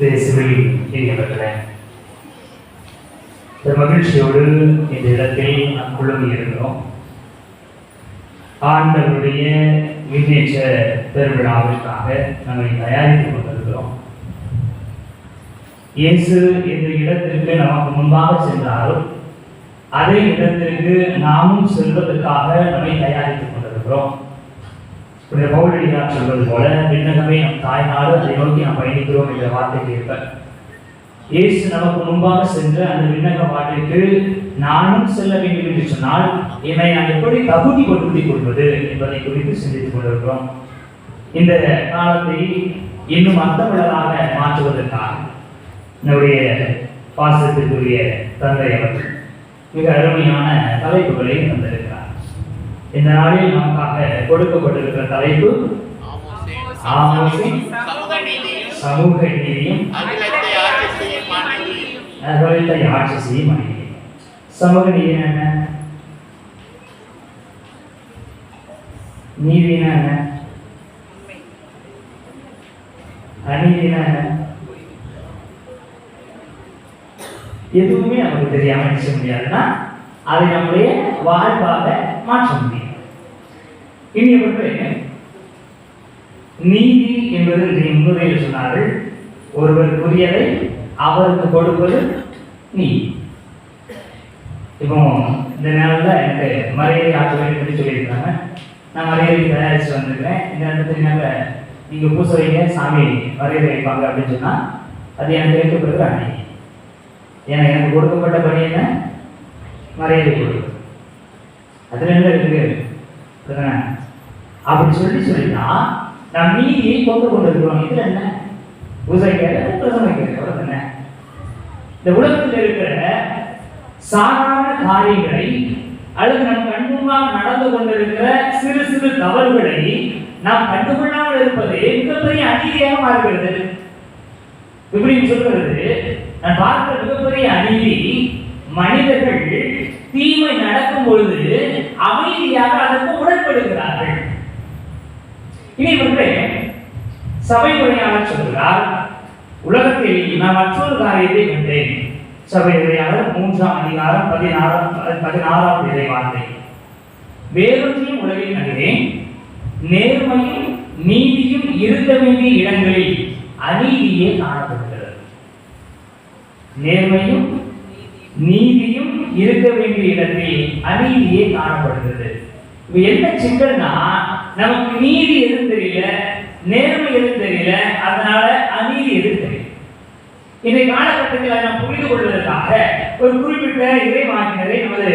பேசுவில் இனியவர்களே மகிழ்ச்சியோடு இந்த இடத்தில் நாம் குழுமி இருக்கிறோம். ஆண்டவருடைய விண்ணேற்ற பெருவிழாவிற்காக நம்மை தயாரித்துக் கொண்டிருக்கிறோம். இயேசு இந்த இடத்திற்கு நமக்கு முன்பாக சென்றாலும் அதே இடத்திற்கு நாமும் செல்வதற்காக நம்மை தயாரித்துக் கொண்டிருக்கிறோம். புனித பவுலடியார் சொல்வது போல விண்ணகமே நம் தாய்நாடு அதை நோக்கி நாம் பயணிக்கிறோம் என்ற வார்த்தைக்கு ஏற்ப இயேசு நமக்கு முன்பாக சென்று அந்த விண்ணக வாட்டிற்கு நானும் செல்ல வேண்டும் என்று சொன்னால் என்னை நான் எப்படி தகுதிப்படுத்திக் கொள்வது என்பதை குறித்து சிந்தித்துக் கொண்டிருக்கிறோம். இந்த காலத்தை இன்னும் அர்த்தமுள்ளதாக மாற்றுவதற்காக நம்முடைய பாசத்திற்குரிய தந்தை அவர்கள் மிக அருமையான தலைப்புகளை தந்திருக்கிறார். இந்த நாளில் நமக்காக கொடுக்கப்பட்டிருக்கிற தலைப்பு சமூக நீதியும் ஆட்சி செய்யும் மனைவியும் சமூக நீதி என்ன? நீதினா என்ன? அநீதினா என்ன? எதுவுமே நமக்கு தெரியாம நினைச்ச முடியாதுன்னா அதை நம்முடைய வாழ்வாக மாற்ற முடியும். இனி அவர்களே நீதி என்பது இன்றைய முன்னுரையில் சொன்னார்கள். ஒருவருக்குரியதை அவருக்கு கொடுப்பது நீதி. இப்போ இந்த நேரத்தில் எனக்கு மரியாதை ஆற்ற வேண்டும் என்று சொல்லியிருக்காங்க நான் மரியாதை தயாரித்து வந்திருக்கேன் இந்த நேரத்தில் நாங்கள் நீங்கள் பூச வைங்க சாமி மரியாதை வைப்பாங்க அப்படின்னு சொன்னால் அது எனக்கு வைக்கப்படுகிற அணி ஏன்னா எனக்கு கொடுக்கப்பட்ட பணி என்ன? மரியாதை கொடுக்கும் அதுல என்ன இருக்குது? அப்படி சொல்லி சொல்லினா நான் நீதியை கொண்டு கொண்டிருக்கிறோம். இதுல என்ன? பூசை கேட்க பிரசனை இந்த உலகத்தில் இருக்கிற சாதாரண காரியங்களை அல்லது நம் கண்முன்பாக நடந்து கொண்டிருக்கிற சிறு சிறு தவறுகளை நாம் கண்டுகொள்ளாமல் இருப்பது மிகப்பெரிய அநீதியாக மாறுகிறது. இப்படின்னு சொல்றது நான் பார்க்கிற மிகப்பெரிய அநீதி மனிதர்கள் தீமை நடக்கும் பொழுது அமைதியாக அதற்கு உடன்படுகிறார்கள். இனி வந்து சபை உரையாளர் சொல்கிறார் உலகத்தில் நான் மற்றொரு காரியத்தை கண்டேன். சபை உரையாளர் மூன்றாம் அதிகாரம் பதினாறாம் பதினாறாம் இறை வார்த்தை வேறொன்றையும் உலகில் கண்டேன். நேர்மையும் நீதியும் இருக்க வேண்டிய இடங்களில் அநீதியே காணப்படுகிறது. நேர்மையும் நீதியும் இருக்க வேண்டிய இடத்தில் அநீதியே காணப்படுகிறது. என்ன சிக்கல்னா நமக்கு நீதி எதுவும் தெரியல நேர்மை எதுவும் தெரியல அதனால அநீதி எதுவும் தெரியல. இன்றைய காலகட்டத்தில் அதை நாம் புரிந்து கொள்வதற்காக ஒரு குறிப்பிட்ட இறைவாக்கினரை நமது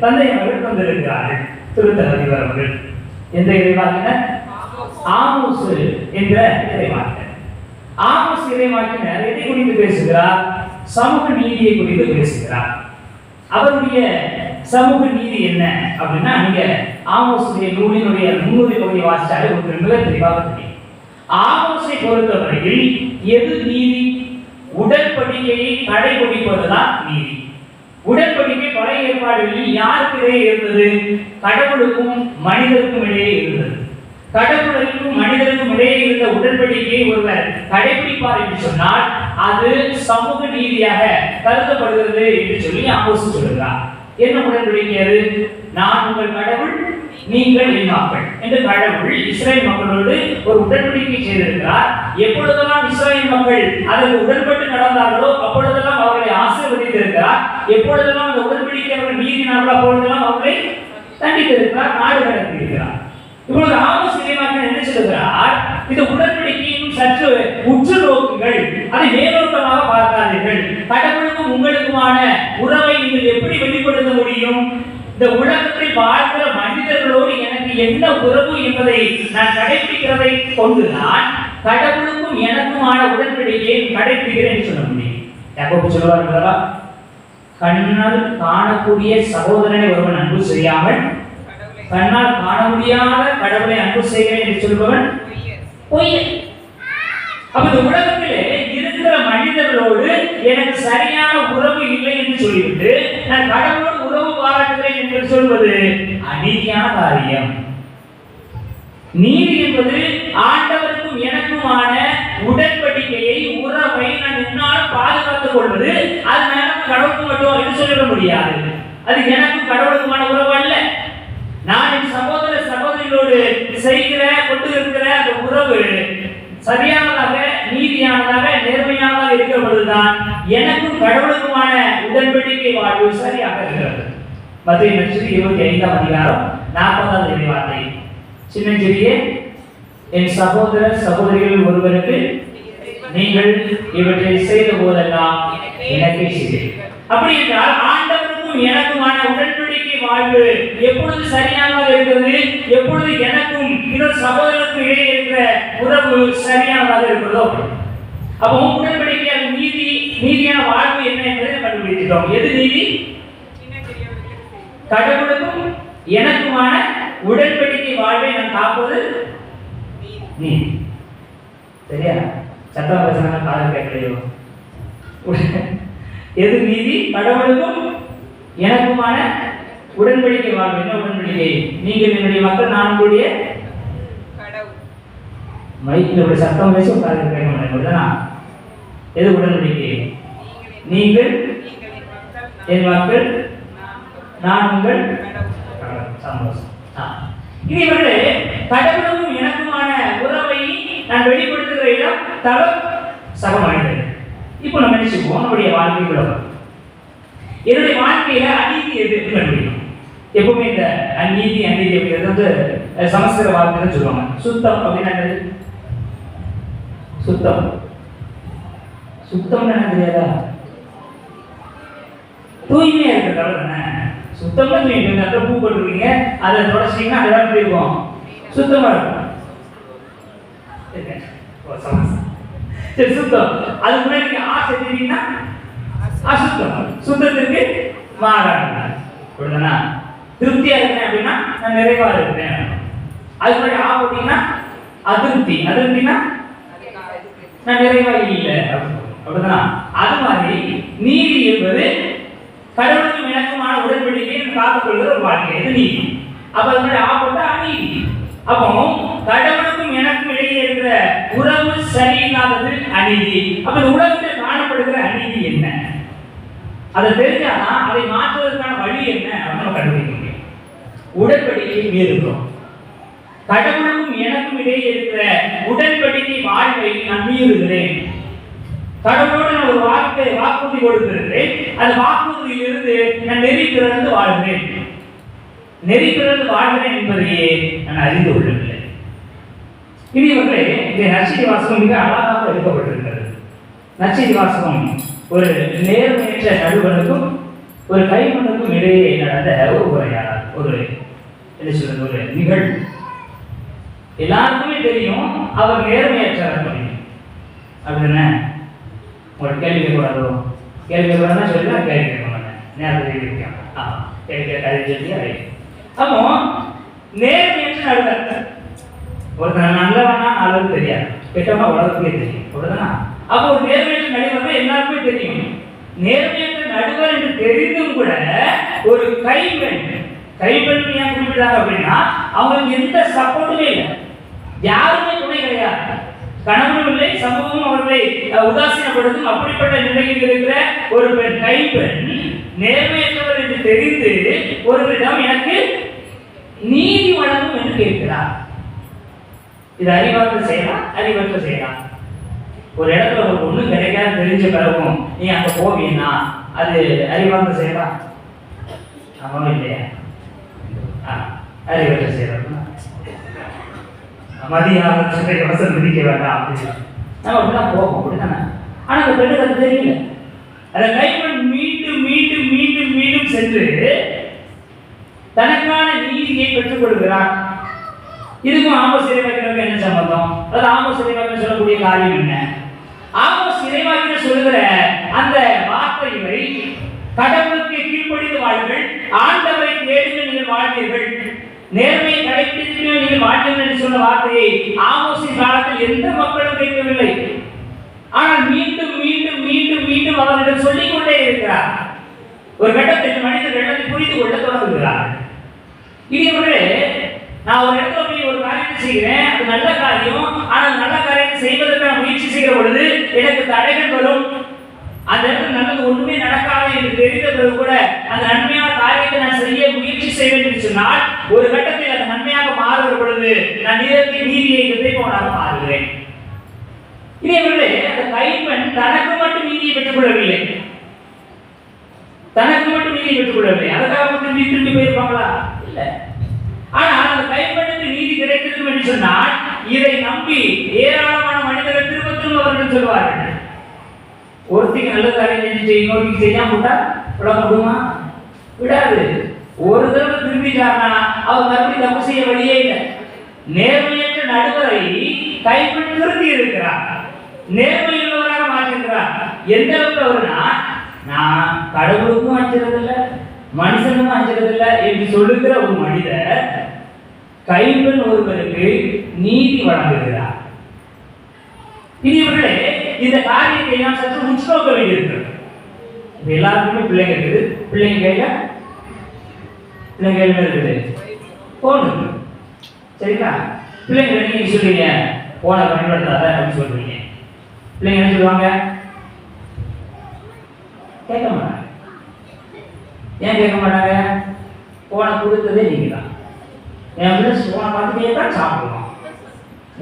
தந்தை அவர்கள் தந்திருக்கிறார்கள் திருத்தல் அதிபர் அவர்கள். எந்த இறைவாக்கினர்? ஆமோசு என்ற இறைவாக்கினர். ஆமோஸ் இறைவாக்கினர் எதை குறித்து பேசுகிறார்? சமூக நீதியை குறித்து பேசுகிறார். அவருடைய சமூக நீதி என்ன அப்படின்னா நீங்க ஆமோசுடைய நூலினுடைய முன்னுரை பகுதியை வாசிச்சாலே உங்களுக்கு மிக தெளிவாக தெரியும். ஆமோசை பொறுத்தவரையில் எது நீதி? உடற்படிக்கையை கடைபிடிப்பதுதான் நீதி. உடன்படிக்கை பழைய ஏற்பாடுகளில் யாருக்கு இடையே இருந்தது? கடவுளுக்கும் மனிதருக்கும் இடையே இருந்தது. கடவுளுக்கும் மனிதருக்கும் இடையே இருந்த உடன்படிக்கையை ஒருவர் கடைபிடிப்பார் என்று சொன்னால் அது சமூக நீதியாக கருதப்படுகிறது என்று சொல்லி ஆமோஸ் சொல்கிறார் என்ன உடன் நான் உங்கள் கடவுள் நீங்கள் என் மக்கள். என்று கடவுள் இஸ்ரேல் மக்களோடு ஒரு உடன்படிக்கை செய்திருக்கிறார். எப்பொழுதெல்லாம் இஸ்ரேல் மக்கள் அதற்கு உடன்பட்டு நடந்தார்களோ அப்பொழுதெல்லாம் அவர்களை ஆசீர்வதித்திருக்கிறார். எப்பொழுதெல்லாம் அந்த உடன்படிக்கை அவர்கள் மீறினார்களோ அப்பொழுதெல்லாம் அவர்களை தண்டித்திருக்கிறார் நாடு கடத்திருக்கிறார் இப்பொழுது ஆமோஸ் என்ன சொல்கிறார் இந்த உடன்படிக்கையும் சற்று உற்று நோக்குங்கள் அதை மேலோட்டமாக பார்க்காதீர்கள் கடவுளுக்கும் உங்களுக்குமான உறவை நீங்கள் எப்படி வெளிப்படுத்த முடியும் இந்த உலகத்தில் வாழ்கிற மனிதர்களோடு எனக்கு என்ன உறவு என்பதை நான் கடைபிடிக்கிறதை கொண்டுதான் கடவுளுக்கும் எனக்குமான உடன்படிக்கையை கடைபிடிக்கிறேன் சொல்ல முடியும். யாக்கோபு சொல்லுவார் கண்ணால் காணக்கூடிய சகோதரனை ஒருவன் அன்பு செய்யாமல் கண்ணால் காண முடியாத கடவுளை அன்பு செய்கிறேன் என்று சொல்பவன் பொய்யன். அப்ப இந்த உலகத்திலே இருக்கிற மனிதர்களோடு எனக்கு சரியான உறவு இல்லை என்று சொல்லிவிட்டு நான் கடவுளோடு உறவு பாராட்டுகிறேன் என்று சொல்வது அநீதியான காரியம். நீதி என்பது ஆண்டவருக்கும் எனக்குமான உடன்படிக்கையை உறவை நான் என்னால் பாதுகாத்துக் கொள்வது. அது நேரம் கடவுளுக்கு மட்டும் என்று சொல்லிட முடியாது. அது எனக்கும் கடவுளுக்குமான உறவு அல்ல. நான் என் சகோதர சகோதரிகளோடு செய்கிற கொண்டு இருக்கிற அந்த உறவு சரியானதாக நீதியானதாக நேர்மையானதாக இருக்கிற பொழுதுதான் எனக்கும் கடவுளுக்குமான உடன்படிக்கை வாழ்வு சரியாக இருக்கிறது. மத்திய நட்சத்திரம் இருபத்தி ஐந்தாம் அதிகாரம். சின்னஞ்சிறிய என் சகோதர சகோதரிகள் ஒருவருக்கு நீங்கள் இவற்றை செய்த போதெல்லாம் எனக்கே அப்படி என்றால் ஆண்டவருக்கும் எனக்குமான உடன்படிக்கை வாழ்வு எப்பொழுது சரியானதாக இருக்கிறது? எப்பொழுது எனக்கும் இன்னொரு சகோதரருக்கும் இடையே இருக்கிற உறவு சரியானதாக இருக்கிறதோ? அப்போ உடன்படிக்கை நீதி நீதியான வாழ்வு என்ன என்பதை கண்டுபிடிச்சிட்டோம் எது நீதி கடவுளுக்கும் எனக்குமான உடன்படிக்கை வாழ்வை நான் காப்பது நீதி சரியா? சட்டம் பேசுறாங்க காதல் கேட்கலையோ? எது நீதி? கடவுளுக்கும் எனக்குமான உடன்படிக்கை வாழ்வு. என்ன உடன்படிக்கை? நீங்கள் என்னுடைய மக்கள் நான் உங்களுடைய மைக்கில் ஒரு சத்தம் பேசி உட்கார்ந்து கேட்க மாட்டேன். எது உடன்படிக்கை? நீங்கள் என் மக்கள் நான் உங்கள் சந்தோஷம். ஆ. இனி இவர்களே கடவுளுக்கும் எனக்குமான உறவை நான் வெளிப்படுத்துகிற இடம் தளம் சகமானது இப்போ நம்ம நினைச்சுக்குவோம் நம்முடைய வாழ்க்கை என்னுடைய வாழ்க்கையில அநீதி எதுன்னு கண்டுபிடிக்கும் எப்பவுமே இந்த அநீதி அநீதி அப்படிங்கிறது வந்து சமஸ்கிருத வார்த்தைன்னு சொல்லுவாங்க. சுத்தம் அப்படின்னா என்னது? சுத்தம். சுத்தம்னு என்ன தெரியாதா? தூய்மையா தவிர என்ன சுத்தமா கிளீன் இந்த பூ போட்டுருக்கீங்க அதை தொடச்சிங்கன்னா அதெல்லாம் எப்படி இருக்கும் சுத்தமா இருக்கும் சரி சுத்தம். அதுக்கு முன்னாடி நீங்க ஆசை செஞ்சீங்கன்னா அசுத்தம். சுத்தத்திற்கு மாறாங்க புரியுதுனா திருப்தியா இருக்கேன் அப்படின்னா நான் நிறைவா இருக்கிறேன் அதுக்கு முன்னாடி ஆ அப்படின்னா அதிருப்தி. அதிருப்தினா நான் நிறைவா இல்லை அப்படிதானா அது மாதிரி நீதி என்பது கடவுளுக்கும் எனக்குமான உடன்படிக்கையை காத்துக் கொள்கிற ஒரு வாழ்க்கை. இது நீதி. அப்ப அது மாதிரி ஆ அநீதி. அப்போ கடவுளுக்கும் எனக்கும் இடையே இருக்கிற உறவு சரியில்லாதது அநீதி. அப்ப இந்த உலகத்தில் காணப்படுகிற அநீதி என்ன? அதை தெரிஞ்சாதான் அதை மாற்றுவதற்கான வழி என்ன நம்ம கண்டுபிடிக்க முடியும். உடன்படிக்கையை மீறுகிறோம். கடவுளுக்கும் எனக்கும் இடையே இருக்கிற உடன்படிக்கை வாழ்வை நான் மீறுகிறேன். கடவுளோடு நான் ஒரு வாழ்க்கை வாக்குறுதி கொடுத்திருக்கிறேன் அந்த வாக்குறுதியிலிருந்து நான் நெறி பிறந்து வாழ்கிறேன். நெறி பிறந்து வாழ்கிறேன் என்பதையே நான் அறிந்து கொள்ளவில்லை. இனி இவர்களே இந்த நற்செய்தி வாசகம் மிக அழகாக எடுக்கப்பட்டிருக்கிறது. நற்செய்தி வாசகம் ஒரு நேர்மையற்ற நடுவனுக்கும் ஒரு கைமனுக்கும் இடையே நடந்த ஒரு உரையாடல் ஒரு என்ன சொல்றது ஒரு நிகழ்வு. எல்லாருக்குமே தெரியும் அவர் நேர்மையற்றவர் அப்படின்னு. அப்படிதானே ஒரு கேள்வி கூடாதோ கேள்வி கேட்கக்கூடாதுன்னா சொல்லலாம் கேள்வி கேட்க மாட்டேன் நேரத்தில் இருக்கேன் ஆ கேள்வி கேட்காது சொல்லி அதை. அப்போ நேர்மையற்ற நடுவர் ஒருத்தர் நல்லவனா அளவு தெரியாது. கெட்டவனா உலகத்துக்கே தெரியும். அப்படிதானா அப்போ ஒரு நேர்மையற்ற நடுவர் எல்லாருக்குமே தெரியும். நேர்மையற்ற நடுவர் என்று தெரிந்தும் கூட ஒரு கைப்பெண் கைப்பெண் ஏன் குறிப்பிட்டாங்க அப்படின்னா அவங்களுக்கு எந்த சப்போர்ட்டுமே இல்லை. யாருமே துணை கிடையாது. கணவனும் இல்லை சமூகமும் அவர்களை உதாசீனப்படுத்தும். அப்படிப்பட்ட நிலையில் இருக்கிற ஒரு பெண் கைப்பெண் நேர்மையற்றவர் என்று தெரிந்து ஒருவரிடம் எனக்கு நீதி வழங்கும் என்று கேட்கிறார். இது அறிவார்ந்த செய்யலாம் அறிவற்ற செய்யலாம் ஒரு இடத்துல ஒரு ஒண்ணு கிடைக்காது தெரிஞ்ச பிறகும் நீ அங்க போவீன்னா அது அறிவார்ந்த செய்யலாம் அவனும் இல்லையா? ஆ, அறிவற்ற செய்யலாம் மதியான சிறை வசம் விதிக்க வேண்டாம் அப்படின்னு நம்ம அப்படிலாம் போகும் அப்படித்தானே? ஆனா அந்த பெண்ணுக்கு அது தெரியல. அதை கைப்பெண் மீண்டும் மீண்டும் மீண்டும் மீண்டும் சென்று தனக்கான நீதியை பெற்றுக் கொள்கிறான் இதுக்கும் ஆமோஸ் இறைவாக்கினருக்கு என்ன சம்பந்தம்? அது ஆமோஸ் இறைவாக்கினர் சொல்லக்கூடிய காரியம் என்ன? ஆமோஸ் இறைவாக்கினர் சொல்லுகிற அந்த வார்த்தைகளை கடவுளுக்கு கீழ்ப்படிந்து வாழ்கள் ஆண்டவரை தேடுங்கள் நீங்கள் வாழ்வீர்கள். நேர்மையை கடைபிடித்து நீங்கள் வாழ்வீர்கள் என்று சொன்ன வார்த்தையை ஆமோஸின் காலத்தில் எந்த மக்களும் கேட்கவில்லை. ஆனால் மீண்டும் மீண்டும் மீண்டும் மீண்டும் அவர்களிடம் சொல்லிக் கொண்டே இருக்கிறார். ஒரு கட்டத்தில் மனிதர் இடத்தை புரிந்து கொள்ள தொடங்குகிறார் இது நான் ஒரு இடத்துல போய் ஒரு காரியத்தை செய்கிறேன். அது நல்ல காரியம். ஆனால் நல்ல காரியத்தை செய்வதற்கான முயற்சி செய்கிற பொழுது எனக்கு தடைகள் வரும். அந்த இடத்துல நல்லது ஒண்ணுமே நடக்காது என்று தெரிந்த பிறகு கூட அந்த நன்மையான காரியத்தை நான் செய்ய முயற்சி செய்வேன் என்று சொன்னால் ஒரு கட்டத்தில் அது நன்மையாக மாறுகிற பொழுது நான் நீரத்தை நீதியை விதைப்பவனாக மாறுகிறேன். இதேவர்களே அந்த கைப்பெண் தனக்கு மட்டும் நீதியை பெற்றுக் கொள்ளவில்லை தனக்கு மட்டும் நீதியை பெற்றுக் கொள்ளவில்லை அதுக்காக மட்டும் நீதி திரும்பி போயிருப்பாங்களா? இல்ல. ஆனால் அந்த கைப்பெண்ணுக்கு நீதி கிடைத்திருக்கும் என்று சொன்னால் இதை நம்பி ஏராளமான மனிதர்கள் திரும்ப திரும்ப அவர்கள் சொல்வார்கள். ஒருத்திக்கு நல்ல காரியம் செஞ்சுட்டு செய்யணும் செய்யாம விட்டா விட முடியுமா விடாது. ஒரு தடவை திரும்பி திரும்பிட்டாருன்னா அவர் மறுபடியும் தப்பு செய்ய வழியே இல்லை. நேர்மையற்ற நடுவரை கைப்பற்றி திருத்தி இருக்கிறார் நேர்மையுள்ளவராக மாற்றிருக்கிறார் எந்த அளவுக்கு அவர்னா நான் கடவுளுக்கும் அஞ்சுறதில்ல மனுஷனுக்கும் அஞ்சுறதில்ல என்று சொல்லுகிற ஒரு மனிதர் கைப்பெண் ஒருவருக்கு நீதி வழங்குகிறார். இனியவர்களே இந்த காரியத்தை நாம் சற்று உற்று நோக்க வேண்டியிருக்கிறது எல்லாருக்குமே பிள்ளைங்க இருக்குது. பிள்ளைங்க கையில? பிள்ளைங்க கையில இருக்குது? போன் இருக்கு. சரிங்களா? பிள்ளைங்க நீங்க சொல்றீங்க. போனை பயன்படுத்தாத அப்படின்னு சொல்றீங்க. பிள்ளைங்க என்ன சொல்லுவாங்க? கேட்க மாட்டாங்க. ஏன் கேட்க மாட்டாங்க? போனை கொடுத்ததே நீங்க தான். என் பிள்ளை போனை பார்த்துட்டே தான் சாப்பிடுவான்.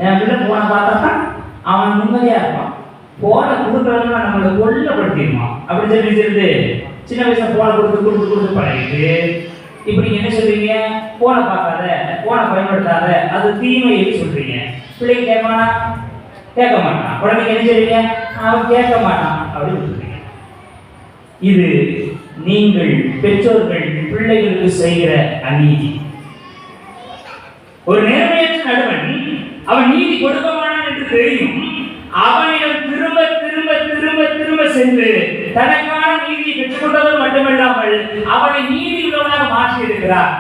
என் பிள்ளை போனை பார்த்தா தான் அவன் நிம்மதியா போனை கொடுக்கறதுனா நம்மளை கொல்லப்படுத்திடுமா? அப்படி சொல்லி சொல்லிட்டு சின்ன வயசுல போனை கொடுத்து கொடுத்து கொடுத்து பழகிட்டு இப்ப நீங்க என்ன சொல்றீங்க? போனை பார்க்காத போனை பயன்படுத்தாத அது தீமைன்னு சொல்றீங்க. பிள்ளைங்க கேட்பானா? கேட்க மாட்டான். உடனே என்ன சொல்றீங்க அவன் கேட்க மாட்டான் அப்படின்னு சொல்றீங்க. இது நீங்கள் பெற்றோர்கள் பிள்ளைகளுக்கு செய்கிற அநீதி. ஒரு நேர்மையற்ற நடுவன் அவன் நீதி கொடுக்க மாட்டான் என்று தெரியும். அவனிடம் திரும்ப திரும்ப திரும்ப திரும்ப சென்று தனக்கான நீதியை பெற்றுக்கொண்டது மட்டுமல்லாமல் அவனை நீதி உள்ளவனாக மாற்றி இருக்கிறார்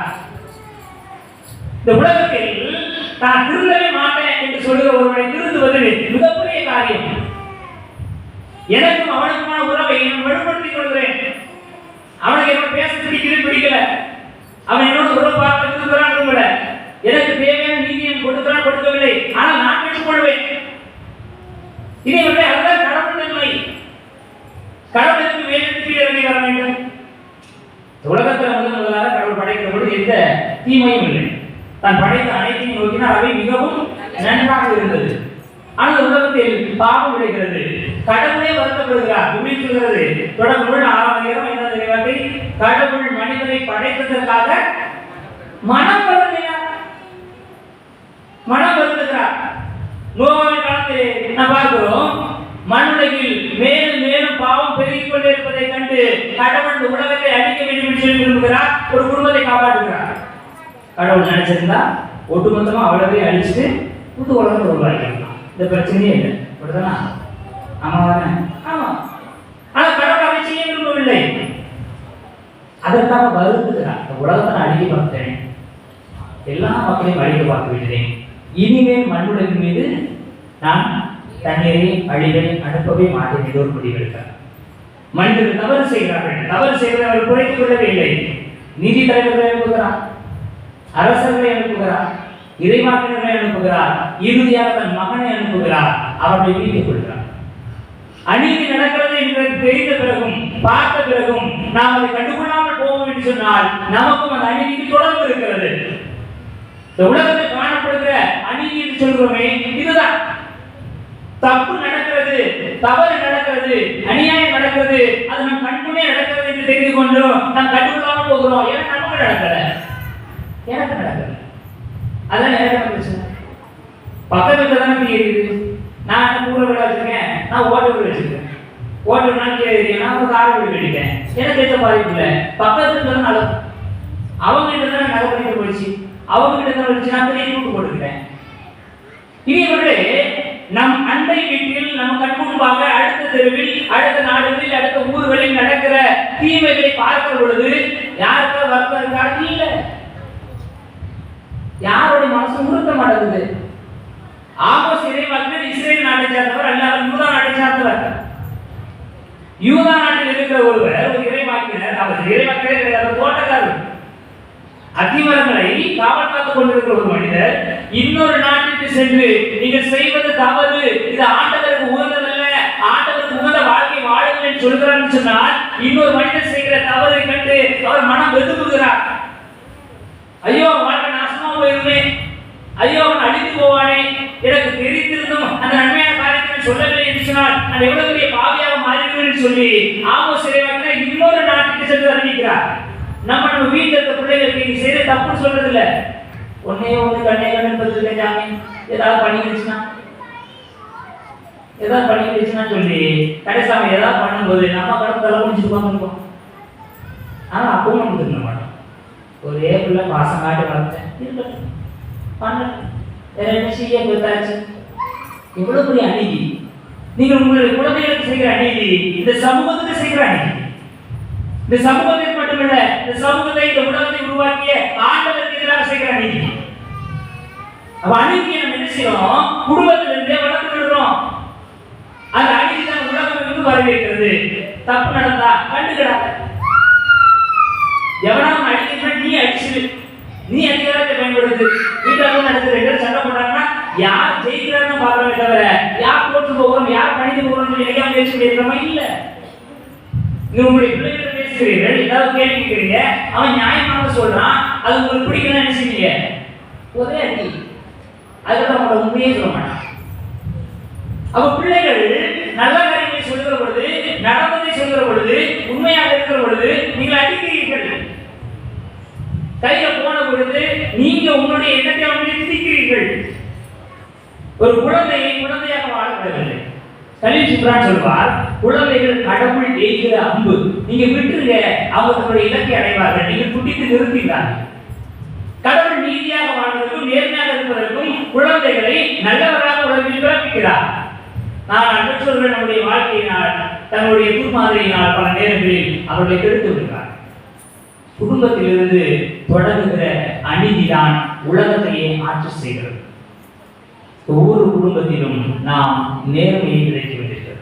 இந்த உலகத்தில் நான் திருந்தவே மாட்டேன் என்று சொல்லுகிற ஒருவனை திருந்துவது மிகப்பெரிய காரியம். எனக்கும் அவனுக்குமான உறவை நான் வலுப்படுத்திக் கொள்கிறேன். அவனுக்கு என்ன பேச பிடிக்கிறது பிடிக்கல. அவன் என்னோட உறவு பார்க்க திருந்துறான் விரும்பல எனக்கு தேவையான நீதியை கொடுக்கிறான் கொடுக்கவில்லை. ஆனால் நான் பெற்றுக்கொள்வேன். இது வந்து அல்ல கடவுள் கடவுளுக்கு வேதத்துக்கு இறங்கி வர வேண்டும். உலகத்தில் உலகத்துல முதல் முதலாக கடவுள் படைக்கிற பொழுது எந்த தீமையும் இல்லை. தான் படைத்த அனைத்தையும் நோக்கினால் அவை மிகவும் நன்றாக இருந்தது. ஆனால் உலகத்தில் பாவம் விளைகிறது. கடவுளே வருத்தப்படுகிறார். உண்மை சொல்கிறது ஆறாம் நேரம் ஐந்தாவது அதிகாரத்தை கடவுள் மனிதனை படைத்ததற்காக மனம் வருந்தினார் மனம் வருந்துகிறார். நோவாவின் காலத்தில் நாம் பார்க்கிறோம்? மண்ணுலகில் மேலும் மேலும் பாவம் பெருகிக் கொண்டே இருப்பதை கண்டு கடவுள் உலகத்தை அழிக்க வேண்டும் என்று சொல்லி விரும்புகிறார். ஒரு குடும்பத்தை காப்பாற்றுகிறார். கடவுள் நினைச்சிருந்தா ஒட்டுமொத்தமா அவ்வளவே அழிச்சுட்டு புது உலகத்தை உருவாக்கிடலாம் இந்த பிரச்சனையே இல்லை. அப்படிதானா ஆமா தானே? ஆமா. ஆனா கடவுள் அதை செய்ய விரும்பவில்லை. அதற்காக வருந்துகிறார். இந்த உலகத்தை நான் அழிக்க பார்த்தேன் எல்லா மக்களையும் அழிக்க பார்த்து விட்டேன் இனிமேல் மண்ணுலகின் மீது நான் தண்ணீரை அழிவை அனுப்பவே மாட்டேன் என்று ஒரு முடிவெடுத்தார் மனிதர்கள் தவறு செய்கிறார்கள் தவறு செய்வதை அவர் குறைத்துக் கொள்ளவே இல்லை நிதி தலைவர்களை அனுப்புகிறார் அரசர்களை அனுப்புகிறார் இறைவாக்கினர்களை அனுப்புகிறார் இறுதியாக தன் மகனை அனுப்புகிறார் அவர்களை வீட்டுக் கொள்கிறார். அநீதி நடக்கிறது என்று தெரிந்த பிறகும் பார்த்த பிறகும் நாம் அதை கண்டுகொள்ளாமல் போவோம் என்று சொன்னால் நமக்கும் அந்த அநீதிக்கு தொடர்பு இருக்கிறது. இந்த உலகத்தில் காணப்படுகிற அநீதி என்று சொல்கிறோமே இதுதான். தப்பு நடக்கிறது தவறு நடக்கிறது அநியாயம் நடக்கிறது அது நம் கண்முன்னே நடக்கிறது என்று தெரிந்து கொண்டோம் நாம் கண்டுகொள்ளாமல் போகிறோம். ஏன்னா நமக்கு நடக்கல. எனக்கு நடக்கல. அதான் எனக்கு பிரச்சனை? பக்கத்து வீட்டில் தானே தீ இருக்குது. நான் ஊரை கூரை வச்சுருக்கேன் வச்சிருக்கேன். நான் ஓட்ட வீடு வச்சிருக்கேன். ஓட்ட வீடு நான் கீழே இருக்கேன் நான் ஒரு கார வீடு கட்டிட்டேன். எனக்கு எந்த பாதிப்பு இல்லை. பக்கத்து வீட்டில் தான் நல்லது அவங்க கிட்ட தான் நகை பண்ணிட்டு போயிடுச்சு அவங்க கிட்ட தான் வச்சு நான் பெரிய கூட்டு போட்டுக்கிட்டேன். இனி இவர்களே நம் அண்டை வீட்டில் நம் கண்முன்பாக அடுத்த தெருவில் அடுத்த நாடுகளில் அடுத்த ஊர்களில் நடக்கிற தீமைகளை பார்க்கிற பொழுது யாருக்கும் வருத்தம் இருக்காது இல்லை. யாருடைய மனசு உறுத்த மாட்டேங்குது? ஆமோஸ் இறைவாக்கினர் இஸ்ரேல் நாட்டை சார்ந்தவர் அல்லாத யூதா நாட்டை சார்ந்தவர். யூதா நாட்டில் இருக்கிற ஒருவர் ஒரு இறைவாக்கினர். அவர் இறைவாக்கினர் கிடையாது, தோட்டக்காரர். அத்திமரங்களை காவல் காத்துக் கொண்டிருக்கிற ஒரு மனிதர் இன்னொரு நாட்டிற்கு சென்று நீங்கள் செய்வது தவறு. இது ஆண்டவருக்கு உகந்ததல்ல. ஆண்டவருக்கு உகந்த வாழ்க்கை வாழுங்கள் என்று சொல்கிறான்னு சொன்னால் இன்னொரு மனிதர் செய்கிற தவறை கண்டு அவர் மனம் வெதுப்புகிறார். ஐயோ வாழ்க்கை நாசமா போயிருமே. ஐயோ அவன் அழித்து போவானே. எனக்கு தெரிந்திருந்தும் அந்த நன்மையான காரியத்தை சொல்லவில்லை என்று சொன்னால் நான் எவ்வளவு பெரிய பாவியாக மாறிவிடுவேன் என்று சொல்லி ஆமோ சிறைவாக்கின இன்னொரு நாட்டுக்கு சென்று அறிவிக்கிறார் நம்ம நம்ம வீட்டில் இருக்க பிள்ளைகளுக்கு நீ செய்த தப்பு சொல்றது இல்லை ஒன்னே ஒன்று கண்ணே கண்ணு பதில் ஜாமி ஏதாவது பண்ணி வச்சுனா ஏதாவது பண்ணி வச்சுனா சொல்லி கடைசாமி ஏதாவது பண்ணும்போது நம்ம கடந்த தலை முடிச்சுட்டு உட்காந்துருக்கோம். ஆனால் அப்பவும் நம்ம திருந்த மாட்டோம். ஒரே பிள்ளை பாசம் காட்டி வளர்த்தேன். இருக்கட்டும். பண்ணட்டும். வேற என்ன செய்ய கொடுத்தாச்சு? எவ்வளவு பெரிய அநீதி. நீங்கள் உங்களுடைய குழந்தைகளுக்கு செய்கிற அநீதி இந்த சமூகத்துக்கு செய்கிற அநீதி. இந்த சமூகத்தை மட்டுமல்ல இந்த சமூகத்தை இந்த உலகத்தை உருவாக்கிய ஆண்டவருக்கு எதிராக செய்கிற அநீதி அப்ப அநீதியை நம்ம என்ன செய்யறோம்? குடும்பத்திலிருந்தே வளர்த்து விடுறோம் அந்த அநீதி தான் உலகம் இருந்து வரவேற்கிறது. தப்பு நடந்தா கண்டுக்கிறாங்க எவனா அடிக்கிறா நீ அடிச்சிரு. நீ அதிகாரத்தை பயன்படுத்து. வீட்டில் நடந்து ரெண்டு பேரும் சண்டை போடுறாங்கன்னா யார் ஜெயிக்கிறான்னு பார்க்கவே தவிர யார் போட்டு போகிறோம் யார் பணிந்து போகிறோம் சொல்லி எங்கேயா பேச முடியாத இல்ல. நீங்க உங்களுடைய பிள்ளைகளை பேசுகிறீர்கள். ஏதாவது கேள்வி கேட்குறீங்க அவன் நியாயமாக சொல்றான் அது உங்களுக்கு பிடிக்கலன்னு என்ன செய்வீங்க? ஒரே அடி அதுக்கு அவங்களோட உண்மையே சொல்ல மாட்டான். அப்ப பிள்ளைகள் நல்ல காரியங்களை சொல்லுகிற பொழுது நடப்பதை சொல்லுகிற பொழுது உண்மையாக இருக்கிற பொழுது நீங்கள் அடிக்கிறீர்கள். கையில போன பொழுது நீங்க உங்களுடைய எண்ணத்தை அவங்களை திணிக்கிறீர்கள். ஒரு குழந்தையை குழந்தையாக வாழவிடவில்லை கலீல் ஜிப்ரான் சொல்வார் குழந்தைகள் கடவுள் எய்கிற அம்பு. நீங்க விட்டுருங்க அவங்க தன்னுடைய இலக்கை அடைவார்கள். நீங்கள் துடித்து நிறுத்தினார் கடவுள் நீதியாக வாழ்வதற்கும் நேர்மையாக இருப்பதற்கும் குழந்தைகளை நல்லவராக உலகில் பிறப்பிக்கிறார். நான் அன்பற்றவர்கள் நம்முடைய வாழ்க்கையினால் தன்னுடைய துர்மாதிரியினால் பல நேரங்களில் அவர்களை கெடுத்து விடுகிறார் குடும்பத்திலிருந்து தொடங்குகிற அநீதிதான் உலகத்தையே ஆட்சி செய்கிறது. ஒவ்வொரு குடும்பத்திலும் நாம் நேர்மையை வேண்டியிருக்கிறது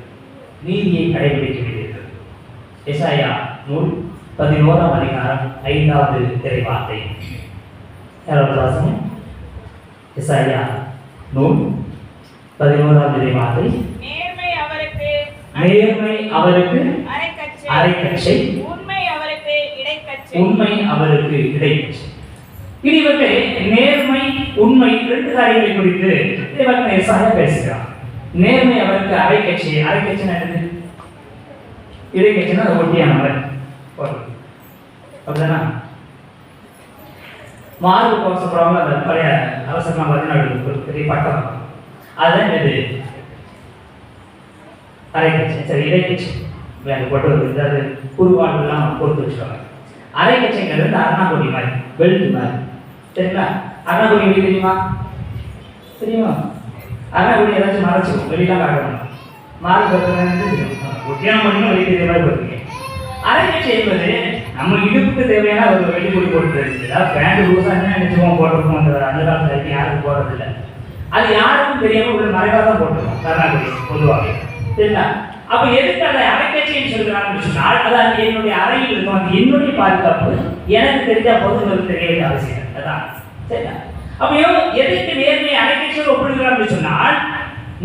நீதியை கடைபிடிக்க வேண்டியிருக்கிறது எசாயா நூல் பதினோராம் அதிகாரம் ஐந்தாவது திரைவார்த்தை எசாயா நூல் பதினோராம் திரைவார்த்தை நேர்மை அவருக்கு நேர்மை அவருக்கு அரைக்கச்சை. அரைக்கச்சை. உண்மை அவருக்கு இடைக்கச்சை. இனி இவர்கள் நேர்மை உண்மை ரெண்டு காரியங்களை குறித்து இவர்கள் எசாயா பேசுகிறார். நேர்மை அவருக்கு அரைக்கட்சி அரைக்கட்சி என்னது? இடைக்கட்சினா அது ஒட்டியானவர். அப்படிதானா? மார்பு கோசம் போறாங்க அந்த பழைய அவசரமா பார்த்தீங்கன்னா ஒரு பெரிய பட்டம். அதுதான் இது அரைக்கட்சி சரி இடைக்கட்சி வேற போட்டு ஒரு இதாவது குருவாடுலாம் கொடுத்து வச்சுருவாங்க அரைக்கட்சிங்கிறது இந்த அருணாக்குடி மாதிரி பெல்ட் மாதிரி. சரிங்களா அருணாக்குடி எப்படி தெரியுமா? தெரியுமா? அருணாக்குடி ஏதாச்சும் மறைச்சிக்கும் வெளியெல்லாம் காட்டணும் மார்க் பத்திரம் ஒட்டியானம் பண்ணி வெளியே தெரிய மாதிரி போட்டுருக்கீங்க அரைக்கட்சி என்பது நம்ம இடுப்புக்கு தேவையான ஒரு வெளிப்பொடி போட்டு ஏதாவது பேண்ட் லூஸாக என்ன நினைச்சுவோம் போட்டிருக்கோம் அந்த அந்த காலத்தில் யாருக்கும் போடுறதில்ல அது யாருக்கும் தெரியாம ஒரு மறைவாக தான் போட்டிருக்கோம் கருணாகுடி பொதுவாக சரிங்களா அப்ப எதுக்கு அதை அரைக்கட்சின்னு சொல்கிறாங்கன்னு சொன்னால் அது அது என்னுடைய அறையில் இருக்கும் அது என்னுடைய பாதுகாப்பு எனக்கு தெரிஞ்சா பொதுங்களுக்கு தெரிய வேண்டிய அவசியம். அதான். சரிங்களா அப்ப எதுக்கு நேர்மை அரைக்கட்சியோடு ஒப்பிடுகிறான்னு சொன்னால்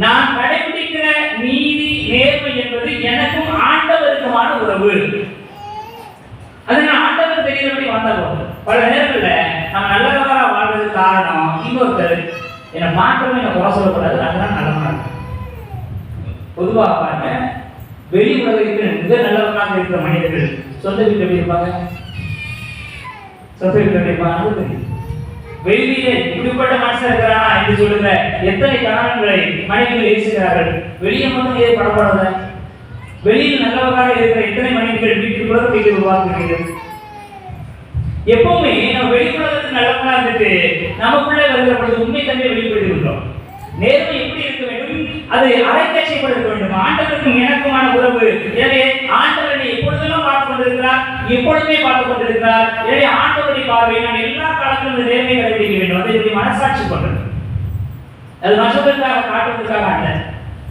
நான் கடைபிடிக்கிற நீதி நேர்மை என்பது எனக்கும் ஆண்டவருக்குமான உறவு. அது நான் ஆண்டவர் தெரிகிறபடி வந்தாலும் பல நேரங்கள்ல நம்ம நல்லவராக வாழ்றதுக்கு காரணம் இன்னொருத்தர். என்னை மாற்றமே என்னை குறை சொல்லக்கூடாது. அதெல்லாம் நல்லவனா இருக்கும். பொதுவாக பாருங்க வெளி உலகத்தில் மிக நல்லவனாக இருக்கிற மனிதர்கள் சொந்த வீட்டில் எப்படி இருப்பாங்க? சொந்த வீட்டில் எப்படி இருப்பாங்க? தெரியும். வெளியிலே இப்படிப்பட்ட மனுஷன் இருக்கிறானா என்று சொல்லுங்க எத்தனை காரணங்களை மனைவிகள் ஏசுகிறார்கள் வெளியே மட்டும் ஏன் படப்படாத வெளியில் நல்லவராக இருக்கிற எத்தனை மனிதர்கள் வீட்டில் குழந்தைகளை உருவாக்குகிறீர்கள் எப்பவுமே நம்ம வெளி உலகத்துக்கு நல்லவனா இருந்துட்டு நமக்குள்ளே வருகிற பொழுது உண்மை தன்மை வெளிப்படுத்துகின்றோம் நேர்மை எப்படி இருக்க வேண்டும்? அது அரைக்கட்சிப்பட இருக்க வேண்டும். ஆண்டவருக்கும் எனக்குமான உறவு. எனவே ஆண்டவரை எப்பொழுதெல்லாம் பார்த்து கொண்டிருக்கிறார்? எப்பொழுதுமே பார்த்து கொண்டிருக்கிறார். எனவே ஆண்டவருடைய பார்வை நான் எல்லா காலத்திலும் இந்த நேர்மை கடைபிடிக்க வேண்டும். அதை என்னுடைய மனசாட்சி கொண்டது அது மற்றவர்களுக்காக காட்டுவதற்காக அல்ல.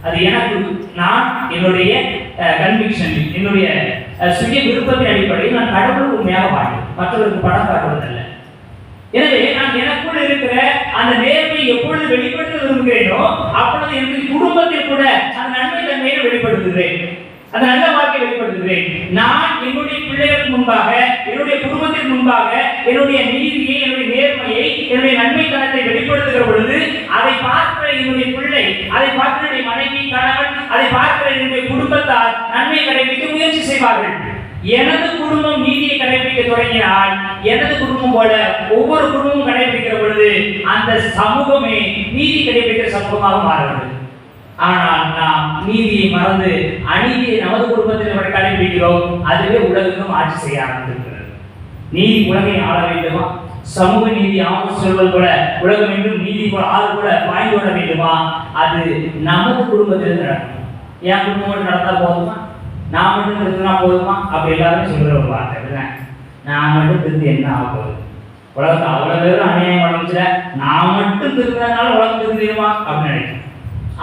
அது எனக்கு நான் என்னுடைய கன்விக்ஷன் என்னுடைய சுய விருப்பத்தின் அடிப்படையில் நான் கடவுளுக்கு உண்மையாக வாழ்வேன். மற்றவருக்கு படம் காட்டுவதல்ல எனவே நான் எனக்குள் இருக்கிற அந்த நேர்மையை எப்பொழுது வெளிப்படுத்த விரும்புகிறேனோ அப்பொழுது என்னுடைய குடும்பத்தில் கூட அந்த நன்மை தன்மையை வெளிப்படுத்துகிறேன். அந்த நல்ல வாழ்க்கையை வெளிப்படுத்துகிறேன். நான் என்னுடைய பிள்ளைகளுக்கு முன்பாக என்னுடைய குடும்பத்திற்கு முன்பாக என்னுடைய நீதியை என்னுடைய நேர்மையை என்னுடைய நன்மைத்தனத்தை வெளிப்படுத்துகிற பொழுது அதை பார்க்கிற என்னுடைய பிள்ளை அதை பார்க்கிற என்னுடைய மனைவி கணவன் அதை பார்க்கிற என்னுடைய குடும்பத்தார் நன்மை கடைபிடிக்க முயற்சி செய்வார்கள். எனது குடும்பம் நீதியை கடைபிடிக்க தொடங்கினால் எனது குடும்பம் போல ஒவ்வொரு குடும்பமும் கடைபிடிக்கிற பொழுது அந்த சமூகமே நீதி கடைபிடிக்கிற சமூகமாக மாறுகிறது. ஆனால் நாம் நீதியை மறந்து அநீதியை நமது குடும்பத்தில் நம்ம கடைபிடிக்கிறோம் அதுவே உலகம் ஆட்சி செய்ய ஆரம்பித்திருக்கிறது. நீதி உலகை ஆள வேண்டுமா? சமூக நீதி ஆகும் சொல்வது போல உலகம் என்றும் நீதி போல ஆள் போல வாங்கி கொள்ள வேண்டுமா? அது நமது குடும்பத்தில் நடக்கும். என் குடும்பம் நடந்தால் போதுமா? நான் மட்டும் திருத்தினா போதுமா? அப்படி எல்லாருமே சொல்கிற ஒரு வார்த்தை அப்படிதானே? நான் மட்டும் திருத்தி என்ன ஆக போகுது? உலகத்தை அவ்வளோ பேரும் அநியாயம் ஆரம்பிச்சுல நான் மட்டும் திருத்தினால உலகம் திருந்திடுமா அப்படின்னு நினைக்கிறேன்.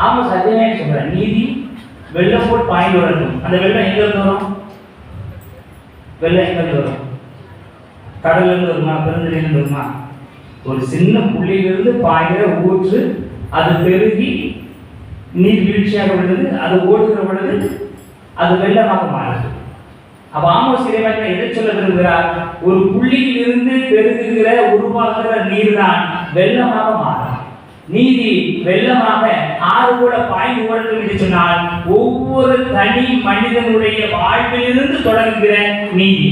ஆமா சத்தியமே சொல்கிறேன் நீதி வெள்ளம் போட்டு பாய்ந்து வரணும் அந்த வெள்ளம் எங்க இருந்து வரும்? வெள்ளம் எங்கேருந்து வரும்? கடல்ல வருமா? பெருந்தலையில இருந்து வருமா? ஒரு சின்ன புள்ளியிலிருந்து பாய்கிற ஊற்று அது பெருகி நீர் வீழ்ச்சியாக விழுது அது ஓடுகிற பொழுது அது வெள்ளமாக மாறுது. அப்ப ஆமோஸ் இறைவன் எதை சொல்ல விரும்புகிறார்? ஒரு புள்ளியில் இருந்து பெருகுகிற உருவாகிற நீர் தான் வெள்ளமாக மாறும். நீதி வெள்ளமாக ஆறு கூட பாய்ந்து ஓடட்டும் என்று சொன்னால் ஒவ்வொரு தனி மனிதனுடைய வாழ்விலிருந்து தொடங்குகிற நீதி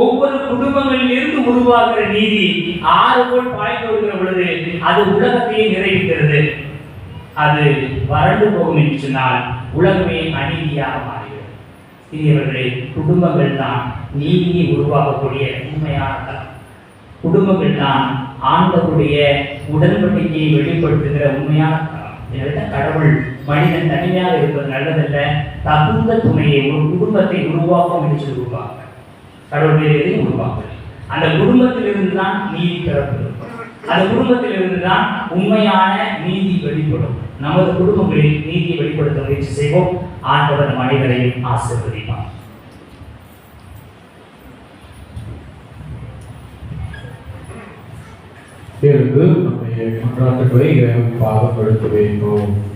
ஒவ்வொரு குடும்பங்களில் இருந்து உருவாகிற நீதி ஆறு போல் பாய்ந்து ஓடுகிற பொழுது அது உலகத்தையே நிறைவேற்கிறது அது வறண்டு போகும் என்று சொன்னால் உலகமே அநீதியாக மாறுகிறது சிறியவர்களே குடும்பங்கள் தான் நீதியை உருவாக்கக்கூடிய உண்மையான தளம் குடும்பங்கள் தான் ஆண்டவருடைய உடன்படிக்கையை வெளிப்படுத்துகிற உண்மையான தளம் எனவே கடவுள் மனிதன் தனிமையாக இருப்பது நல்லதல்ல தகுந்த துணையை ஒரு குடும்பத்தை உருவாக்கும் என்று சொல்லி உருவாங்க கடவுள் வேறு எதையும் அந்த குடும்பத்திலிருந்து தான் நீதி பிறப்பது அந்த குடும்பத்திலிருந்து தான் உண்மையான நீதி வெளிப்படும். நமது குடும்பங்களில் நீதியை வெளிப்படுத்த முயற்சி செய்வோம். ஆண்டவர் நம் அனைவரையும் ஆசீர்வதிப்பார். எழுந்து நம்முடைய கொண்டாட்டங்களை இறைவன் பாதப்படுத்த வைப்போம்